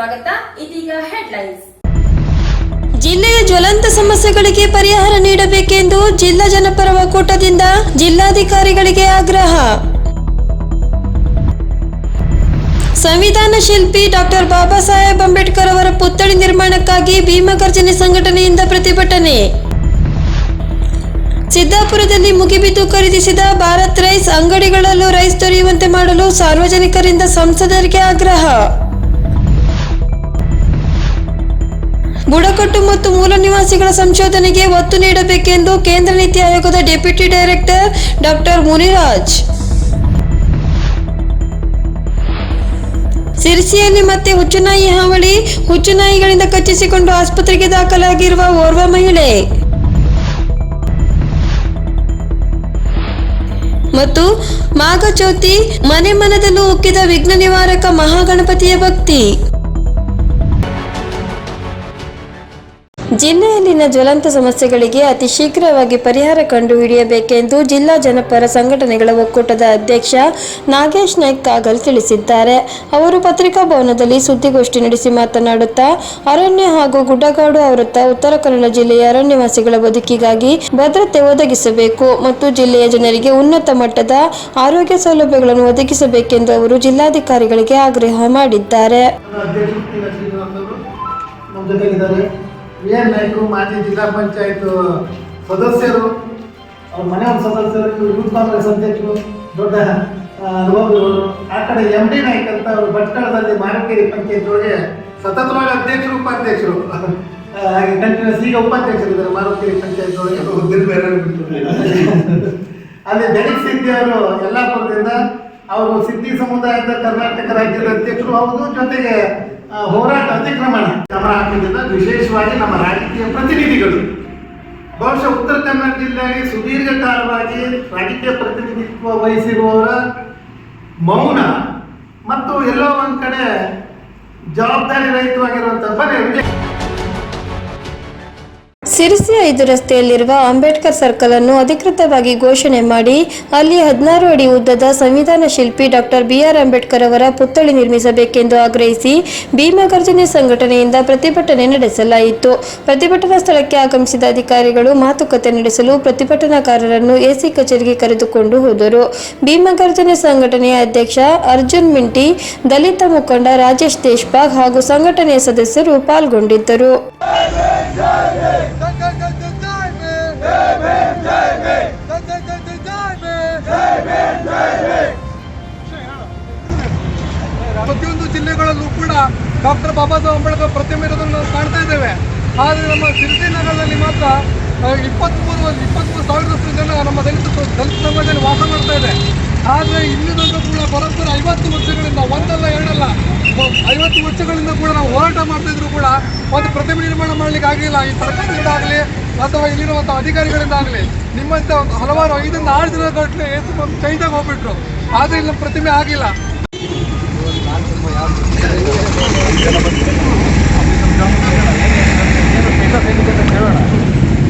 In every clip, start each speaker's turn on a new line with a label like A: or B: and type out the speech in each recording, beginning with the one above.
A: ಸ್ವಾಗತ. ಇದೀಗ ಹೆಡ್ಲೈನ್ಸ್
B: ಜಿಲ್ಲೆಯ ಜ್ವಲಂತ ಸಮಸ್ಯೆಗಳಿಗೆ ಪರಿಹಾರ ನೀಡಬೇಕೆಂದು ಜಿಲ್ಲಾ ಜನಪರ ಒಕ್ಕೂಟದಿಂದ ಜಿಲ್ಲಾಧಿಕಾರಿಗಳಿಗೆ ಆಗ್ರಹ. ಸಂವಿಧಾನ ಶಿಲ್ಪಿ ಡಾಕ್ಟರ್ ಬಾಬಾ ಸಾಹೇಬ್ ಅಂಬೇಡ್ಕರ್ ಅವರ ಪುತ್ಥಳಿ ನಿರ್ಮಾಣಕ್ಕಾಗಿ ಭೀಮಗರ್ಜನೆ ಸಂಘಟನೆಯಿಂದ ಪ್ರತಿಭಟನೆ. ಸಿದ್ದಾಪುರದಲ್ಲಿ ಮುಗಿಬಿದ್ದು ಖರೀದಿಸಿದ ಭಾರತ್ ರೈಸ್ ಅಂಗಡಿಗಳಲ್ಲೂ ರೈಸ್ ದೊರೆಯುವಂತೆ ಮಾಡಲು ಸಾರ್ವಜನಿಕರಿಂದ ಸಂಸದರಿಗೆ ಆಗ್ರಹ. ಬುಡಕಟ್ಟು ಮತ್ತು ಮೂಲ ನಿವಾಸಿಗಳ ಸಂಶೋಧನೆಗೆ ಒತ್ತು ನೀಡಬೇಕೆಂದು ಕೇಂದ್ರ ನೀತಿ ಆಯೋಗದ ಡೆಪ್ಯೂಟಿ ಡೈರೆಕ್ಟರ್ ಡಾಕ್ಟರ್ ಮುನಿರಾಜ್. ಸಿರಿಸಿಯಲ್ಲಿ ಮತ್ತೆ ಹುಚ್ಚುನಾಯಿ ಹಾವಳಿ, ಹುಚ್ಚುನಾಯಿಗಳಿಂದ ಕಚ್ಚಿಸಿಕೊಂಡು ಆಸ್ಪತ್ರೆಗೆ ದಾಖಲಾಗಿರುವ ಓರ್ವ ಮಹಿಳೆ. ಮತ್ತು ಮಾಘಚೌತಿ ಮನೆ ಮನದಲ್ಲೂ ಉಕ್ಕಿದ ವಿಘ್ನ ನಿವಾರಕ ಮಹಾಗಣಪತಿಯ ಭಕ್ತಿ. ಜಿಲ್ಲೆಯಲ್ಲಿನ ಜ್ವಲಂತ ಸಮಸ್ಯೆಗಳಿಗೆ ಅತಿ ಶೀಘ್ರವಾಗಿ ಪರಿಹಾರ ಕಂಡುಹಿಡಿಯಬೇಕೆಂದು ಜಿಲ್ಲಾ ಜನಪರ ಸಂಘಟನೆಗಳ ಒಕ್ಕೂಟದ ಅಧ್ಯಕ್ಷ ನಾಗೇಶ್ ನಾಯ್ಕ್ ಕಾಗಲ್ ತಿಳಿಸಿದ್ದಾರೆ. ಅವರು ಪತ್ರಿಕಾ ಭವನದಲ್ಲಿ ಸುದ್ದಿಗೋಷ್ಠಿ ನಡೆಸಿ ಮಾತನಾಡುತ್ತಾ, ಅರಣ್ಯ ಹಾಗೂ ಗುಡ್ಡಗಾಡು ಆವೃತ್ತ ಉತ್ತರ ಕನ್ನಡ ಜಿಲ್ಲೆಯ ಅರಣ್ಯವಾಸಿಗಳ ಬದುಕಿಗಾಗಿ ಭದ್ರತೆ ಒದಗಿಸಬೇಕು ಮತ್ತು ಜಿಲ್ಲೆಯ ಜನರಿಗೆ ಉನ್ನತ ಮಟ್ಟದ ಆರೋಗ್ಯ ಸೌಲಭ್ಯಗಳನ್ನು ಒದಗಿಸಬೇಕೆಂದು ಅವರು ಜಿಲ್ಲಾಧಿಕಾರಿಗಳಿಗೆ ಆಗ್ರಹ ಮಾಡಿದ್ದಾರೆ.
C: ಎನ್ ನಾಯ್ಕರು ಮಾಜಿ ಜಿಲ್ಲಾ ಪಂಚಾಯತ್ ಸದಸ್ಯರು ಅವ್ರ ಮನೆಯ ಸದಸ್ಯರು ಯೂತ್ ಕಾಂಗ್ರೆಸ್ ಅಧ್ಯಕ್ಷರು ದೊಡ್ಡ ಅನುಭವಿಗಳು ಆ ಕಡೆ ಎಂ ಡಿ ನಾಯ್ಕ ಅಂತ ಅವರು ಭಟ್ಕಳದಲ್ಲಿ ಮಾರಕೇರಿ ಪಂಚಾಯತ್ ಒಳಗೆ ಸತತವಾಗಿ ಅಧ್ಯಕ್ಷರು ಉಪಾಧ್ಯಕ್ಷರು. ಹಾಗೆ ಕಂಟಿನ್ಯೂಸ್ ಈಗ ಉಪಾಧ್ಯಕ್ಷರಿದ್ದಾರೆ ಮಾರುಕೇರಿ ಪಂಚಾಯತ್ ಒಳಗೆ ಬೇರೆ ಅಲ್ಲಿ ದಣಿಕ್ ಸಿದ್ದಿ ಅವರು ಯಲ್ಲಾಪುರದಿಂದ ಅವರು ಸಿದ್ದಿ ಸಮುದಾಯದ ಕರ್ನಾಟಕ ರಾಜ್ಯದ ಅಧ್ಯಕ್ಷರು ಹೌದು ಜೊತೆಗೆ ಹೋರಾಟ ಅತಿಕ್ರಮಣ. ಗಮನ ಹಾಕಿದ್ರಿಂದ ವಿಶೇಷವಾಗಿ ನಮ್ಮ ರಾಜಕೀಯ ಪ್ರತಿನಿಧಿಗಳು. ಬಹುಶಃ ಉತ್ತರ ಕನ್ನಡ ಜಿಲ್ಲೆಯಲ್ಲಿ ಸುದೀರ್ಘ ಕಾಲವಾಗಿ ರಾಜಕೀಯ ಪ್ರತಿನಿಧಿತ್ವ ವಹಿಸಿರುವವರ ಮೌನ ಮತ್ತು ಎಲ್ಲೋ ಒಂದು ಕಡೆ ಜವಾಬ್ದಾರಿ ರಹಿತವಾಗಿರುವಂತಹ ಬರೀ ವಿಜಯ್
B: ಸಿರಿಸಿ ಐದು ರಸ್ತೆಯಲ್ಲಿರುವ ಅಂಬೇಡ್ಕರ್ ಸರ್ಕಲ್ ಅನ್ನು ಅಧಿಕೃತವಾಗಿ ಘೋಷಣೆ ಮಾಡಿ, ಅಲ್ಲಿ ಹದಿನಾರು ಅಡಿ ಉದ್ದದ ಸಂವಿಧಾನ ಶಿಲ್ಪಿ ಡಾಕ್ಟರ್ ಬಿಆರ್ ಅಂಬೇಡ್ಕರ್ ಅವರ ಪುತ್ಥಳಿ ನಿರ್ಮಿಸಬೇಕೆಂದು ಆಗ್ರಹಿಸಿ ಭೀಮಗರ್ಜನೆ ಸಂಘಟನೆಯಿಂದ ಪ್ರತಿಭಟನೆ ನಡೆಸಲಾಯಿತು. ಪ್ರತಿಭಟನಾ ಸ್ಥಳಕ್ಕೆ ಆಗಮಿಸಿದ ಅಧಿಕಾರಿಗಳು ಮಾತುಕತೆ ನಡೆಸಲು ಪ್ರತಿಭಟನಾಕಾರರನ್ನು ಎಸಿ ಕಚೇರಿಗೆ ಕರೆದುಕೊಂಡು ಹೋದರು. ಭೀಮಗರ್ಜನೆ ಸಂಘಟನೆಯ ಅಧ್ಯಕ್ಷ ಅರ್ಜುನ್ ಮಿಂಟಿ, ದಲಿತ ಮುಖಂಡ ರಾಜೇಶ್ ದೇಶ್ಪಾಗ್ ಹಾಗೂ ಸಂಘಟನೆಯ ಸದಸ್ಯರು ಪಾಲ್ಗೊಂಡಿದ್ದರು.
D: ಜಿಲ್ಲೆಗಳಲ್ಲೂ ಕೂಡ ಡಾಕ್ಟರ್ ಬಾಬಾ ಸಾಹೇಬ್ ಅಂಬೇಡ್ಕರ್ ಪ್ರತಿಮೆ ಇರೋದನ್ನು ನಾವು ಕಾಣ್ತಾ ಇದ್ದೇವೆ. ಆದರೆ ನಮ್ಮ ಸಿರಿಸಿ ನಗರದಲ್ಲಿ ಮಾತ್ರ ಇಪ್ಪತ್ತ್ಮೂರು ಇಪ್ಪತ್ತ್ಮೂರು ಸಾವಿರದಷ್ಟು ಜನ ನಮ್ಮ ದಲಿತ ದಲಿತ ಸಮಾಜದಲ್ಲಿ ವಾಸ ಮಾಡ್ತಾ ಇದೆ. ಆದರೆ ಇಲ್ಲಿ ತನಕ ಕೂಡ ಪರಸ್ಪರ ಐವತ್ತು ವರ್ಷಗಳಿಂದ, ಒಂದಲ್ಲ, ಎರಡಲ್ಲ ಐವತ್ತು ವರ್ಷಗಳಿಂದ ಕೂಡ ನಾವು ಹೋರಾಟ ಮಾಡ್ತಾ ಇದ್ರು ಕೂಡ ಒಂದು ಪ್ರತಿಮೆ ನಿರ್ಮಾಣ ಮಾಡಲಿಕ್ಕೆ ಆಗಲಿಲ್ಲ. ಈ ಸರ್ಕಾರದಿಂದ ಆಗಲಿ, ಅಥವಾ ಇಲ್ಲಿರುವಂಥ ಅಧಿಕಾರಿಗಳಿಂದ ಆಗಲಿ ನಿಮ್ಮಂಥ ಒಂದು ಹಲವಾರು ಐದರಿಂದ ಆರು ದಿನಗಟ್ಟಲೆ ಏಸು ಬಂದು ಚೈದಾಗ ಹೋಗ್ಬಿಟ್ರು. ಆದರೆ ಇಲ್ಲಿ ಪ್ರತಿಮೆ ಆಗಿಲ್ಲ.
E: ಕೇಳೋಣ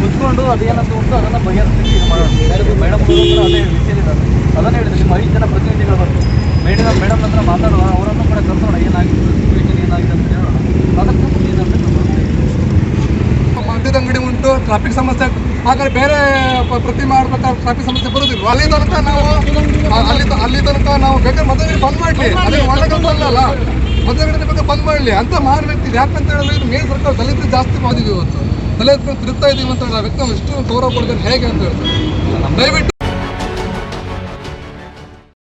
E: ಕುತ್ಕೊಂಡು ಅದೇನಂತ ಉಂಟು, ಅದನ್ನು ಬಗೆಹರಿಸಲಿಕ್ಕೆ ಇದು ಮಾಡೋಣ ಮೇಡಮ್ ಅದೇ ವಿಷಯದಿದ್ದಾರೆ ಅದನ್ನು ಹೇಳಿದ್ರೆ, ನಿಮ್ಮ ಐದು ಜನ ಪ್ರತಿನಿಧಿಗಳು ಬಂದು. ಮೇಡಮ್ ಮೇಡಮ್ ಹತ್ರ ಮಾತಾಡೋಣ ಅವರನ್ನು ಕೂಡ ಕರ್ಸೋಣ, ಏನಾಗಿದೆ ಏನಾಗಿದೆ ಅಂತ ಹೇಳೋಣ. ಅದಕ್ಕೆ
D: ಮದ್ಯದ ಅಂಗಡಿ ಉಂಟು ಟ್ರಾಫಿಕ್ ಸಮಸ್ಯೆ ಹಾಗಾದ್ರೆ ಬೇರೆ ಪ್ರತಿ ಮಾಡ್ಬೇಕಾದ್ರೆ ಟ್ರಾಫಿಕ್ ಸಮಸ್ಯೆ ಬರೋದಿಲ್ಲ ಅಲ್ಲಿ ತನಕ ನಾವು ಅಲ್ಲಿ ಅಲ್ಲಿ ತನಕ ನಾವು ಬೇಕಾದ್ರೆ ಮದ್ಯಗಡೆ ಬಂದ್ ಮಾಡ್ಲಿ. ಅದೇ ಒಳ್ಳೆ ಕೆಲಸ ಮದ್ಯಗಡೆ ಬಗ್ಗೆ ಬಂದ್ ಮಾಡಲಿ. ಅಂತ ವ್ಯಕ್ತಿ ಯಾಕಂತ ಹೇಳಿದ್ರೆ ಇದು ಮೇನ್ ಸರ್ಕಾರ ದಲಿತರು ಜಾಸ್ತಿ ಮಾಡಿದೀವಿ ಇವತ್ತು ದಲಿತರು ತಿರುಗ್ತಾ ಇದೀವಿ ಅಂತ ಆ ವ್ಯಕ್ತಿ ಎಷ್ಟು ಗೌರವ ಕೊಡ್ತಾರೆ ಹೇಗೆ ಅಂತ ಹೇಳ್ತಾರೆ. ದಯವಿಟ್ಟು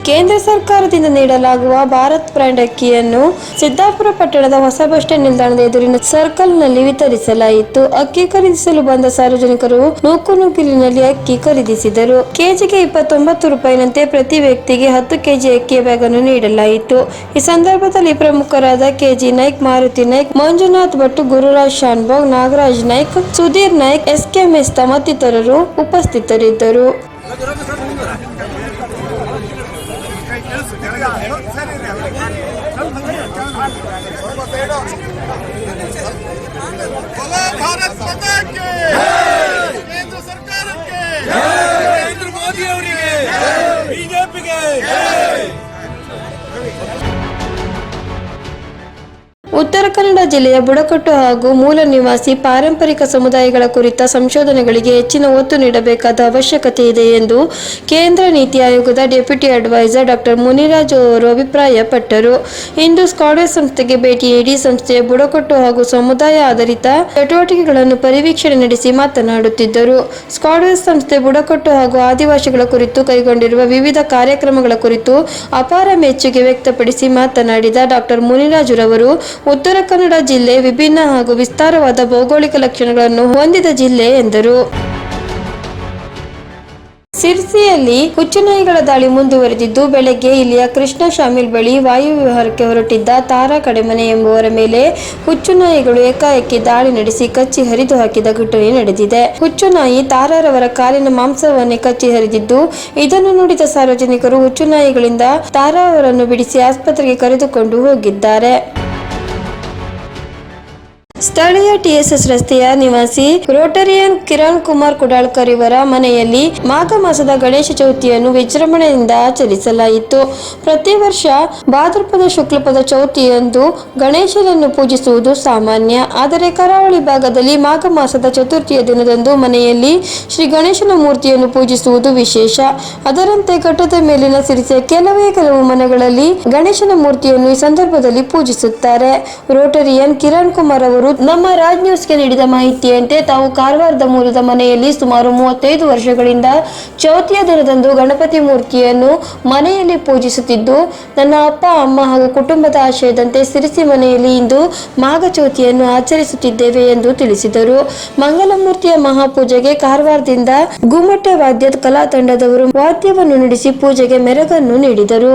B: ಕೇಂದ್ರ ಸರ್ಕಾರದಿಂದ ನೀಡಲಾಗುವ ಭಾರತ್ ಬ್ರ್ಯಾಂಡ್ ಅಕ್ಕಿಯನ್ನು ಸಿದ್ದಾಪುರ ಪಟ್ಟಣದ ಹೊಸ ಬಸ್ ಸ್ಟ್ಯಾಂಡ್ ನಿಲ್ದಾಣದ ಎದುರಿನ ಸರ್ಕಲ್ನಲ್ಲಿ ವಿತರಿಸಲಾಯಿತು. ಅಕ್ಕಿ ಖರೀದಿಸಲು ಬಂದ ಸಾರ್ವಜನಿಕರು ನೂಕು ನುಗ್ಗಿಲಿನಲ್ಲಿ ಅಕ್ಕಿ ಖರೀದಿಸಿದರು. ಕೆಜಿಗೆ ಇಪ್ಪತ್ತೊಂಬತ್ತು ರೂಪಾಯಿನಂತೆ ಪ್ರತಿ ವ್ಯಕ್ತಿಗೆ ಹತ್ತು ಕೆಜಿ ಅಕ್ಕಿಯ ಬ್ಯಾಗ್ ಅನ್ನು ನೀಡಲಾಯಿತು. ಈ ಸಂದರ್ಭದಲ್ಲಿ ಪ್ರಮುಖರಾದ K G Naik, Maruti Naik, Manjunath Bhat, Gururaj Shanbhog, Nagaraj Naik, Sudhir Naik S K Mesta ಮತ್ತಿತರರು ಉಪಸ್ಥಿತರಿದ್ದರು. Yeah! ಜಿಲ್ಲೆಯ ಬುಡಕಟ್ಟು ಹಾಗೂ ಮೂಲ ನಿವಾಸಿ ಪಾರಂಪರಿಕ ಸಮುದಾಯಗಳ ಕುರಿತ ಸಂಶೋಧನೆಗಳಿಗೆ ಹೆಚ್ಚಿನ ಒತ್ತು ನೀಡಬೇಕಾದ ಅವಶ್ಯಕತೆ ಇದೆ ಎಂದು ಕೇಂದ್ರ ನೀತಿ ಆಯೋಗದ ಡೆಪ್ಯೂಟಿ ಅಡ್ವೈಸರ್ ಡಾಕ್ಟರ್ ಮುನಿರಾಜ್ ಅವರು ಅಭಿಪ್ರಾಯಪಟ್ಟರು. ಇಂದು ಸ್ಕಾಡ್ವೇ ಸಂಸ್ಥೆಗೆ ಭೇಟಿ ನೀಡಿ ಸಂಸ್ಥೆಯ ಬುಡಕಟ್ಟು ಹಾಗೂ ಸಮುದಾಯ ಆಧಾರಿತ ಚಟುವಟಿಕೆಗಳನ್ನು ಪರಿವೀಕ್ಷಣೆ ನಡೆಸಿ ಮಾತನಾಡುತ್ತಿದ್ದರು. ಸ್ಕಾಡ್ವೇ ಸಂಸ್ಥೆ ಬುಡಕಟ್ಟು ಹಾಗೂ ಆದಿವಾಸಿಗಳ ಕುರಿತು ಕೈಗೊಂಡಿರುವ ವಿವಿಧ ಕಾರ್ಯಕ್ರಮಗಳ ಕುರಿತು ಅಪಾರ ಮೆಚ್ಚುಗೆ ವ್ಯಕ್ತಪಡಿಸಿ ಮಾತನಾಡಿದ ಡಾಕ್ಟರ್ ಮುನಿರಾಜುರವರು ಉತ್ತರ ಕನ್ನಡ ಜಿಲ್ಲೆ ವಿಭಿನ್ನ ಹಾಗೂ ವಿಸ್ತಾರವಾದ ಭೌಗೋಳಿಕ ಲಕ್ಷಣಗಳನ್ನು ಹೊಂದಿದ ಜಿಲ್ಲೆ ಎಂದರು. ಸಿರ್ಸಿಯಲ್ಲಿ ಹುಚ್ಚುನಾಯಿಗಳ ದಾಳಿ ಮುಂದುವರೆದಿದ್ದು, ಬೆಳಗ್ಗೆ ಇಲ್ಲಿಯ ಕೃಷ್ಣ ಶಾಮಿಲ್ ಬಳಿ ವಾಯು ವಿಹಾರಕ್ಕೆ ಹೊರಟಿದ್ದ ತಾರಾ ಕಡೆಮನೆ ಎಂಬುವರ ಮೇಲೆ ಹುಚ್ಚುನಾಯಿಗಳು ಏಕಾಏಕಿ ದಾಳಿ ನಡೆಸಿ ಕಚ್ಚಿ ಹರಿದು ಹಾಕಿದ ಘಟನೆ ನಡೆದಿದೆ. ಹುಚ್ಚುನಾಯಿ ತಾರಾರವರ ಕಾಲಿನ ಮಾಂಸವನ್ನೇ ಕಚ್ಚಿ ಹರಿದಿದ್ದು, ಇದನ್ನು ನೋಡಿದ ಸಾರ್ವಜನಿಕರು ಹುಚ್ಚುನಾಯಿಗಳಿಂದ ತಾರಾ ಅವರನ್ನು ಬಿಡಿಸಿ ಆಸ್ಪತ್ರೆಗೆ ಕರೆದುಕೊಂಡು ಹೋಗಿದ್ದಾರೆ. ಸ್ಥಳೀಯ ಟಿಎಸ್ಎಸ್ ರಸ್ತೆಯ ನಿವಾಸಿ ರೋಟರಿಯನ್ ಕಿರಣ್ ಕುಮಾರ್ ಕುಡಾಳ್ಕರ್ ಇವರ ಮನೆಯಲ್ಲಿ ಮಾಘ ಮಾಸದ ಗಣೇಶ ಚೌತಿಯನ್ನು ವಿಜೃಂಭಣೆಯಿಂದ ಆಚರಿಸಲಾಯಿತು. ಪ್ರತಿ ವರ್ಷ ಭಾದ್ರಪದ ಶುಕ್ಲಪದ ಚೌತಿಯಂದು ಗಣೇಶನನ್ನು ಪೂಜಿಸುವುದು ಸಾಮಾನ್ಯ. ಆದರೆ ಕರಾವಳಿ ಭಾಗದಲ್ಲಿ ಮಾಘ ಮಾಸದ ಚತುರ್ಥಿಯ ದಿನದಂದು ಮನೆಯಲ್ಲಿ ಶ್ರೀ ಗಣೇಶನ ಮೂರ್ತಿಯನ್ನು ಪೂಜಿಸುವುದು ವಿಶೇಷ. ಅದರಂತೆ ಘಟ್ಟದ ಮೇಲಿನ ಸಿರಿಸೆ ಕೆಲವೇ ಕೆಲವು ಮನೆಗಳಲ್ಲಿ ಗಣೇಶನ ಮೂರ್ತಿಯನ್ನು ಈ ಸಂದರ್ಭದಲ್ಲಿ ಪೂಜಿಸುತ್ತಾರೆ. ರೋಟರಿಯನ್ ಕಿರಣ್ ಕುಮಾರ್ ಅವರು ನಮ್ಮ ರಾಜ್ ನ್ಯೂಸ್ಗೆ ನೀಡಿದ ಮಾಹಿತಿಯಂತೆ ತಾವು ಕಾರವಾರದ ಮೂಲದ ಮನೆಯಲ್ಲಿ ಸುಮಾರು ಮೂವತ್ತೈದು ವರ್ಷಗಳಿಂದ ಚೌತಿಯ ದಿನದಂದು ಗಣಪತಿ ಮೂರ್ತಿಯನ್ನು ಮನೆಯಲ್ಲಿ ಪೂಜಿಸುತ್ತಿದ್ದು, ನನ್ನ ಅಪ್ಪ, ಅಮ್ಮ ಹಾಗೂ ಕುಟುಂಬದ ಆಶಯದಂತೆ ಸಿರಿಸಿ ಮನೆಯಲ್ಲಿ ಇಂದು ಮಾಘ ಚೌತಿಯನ್ನು ಆಚರಿಸುತ್ತಿದ್ದೇವೆ ಎಂದು ತಿಳಿಸಿದರು. ಮಂಗಲಮೂರ್ತಿಯ ಮಹಾಪೂಜೆಗೆ ಕಾರವಾರದಿಂದ ಗುಮ್ಮಟ್ಟೆ ವಾದ್ಯ ಕಲಾ ತಂಡದವರು ವಾದ್ಯವನ್ನು ನುಡಿಸಿ ಪೂಜೆಗೆ ಮೆರಗನ್ನು ನೀಡಿದರು.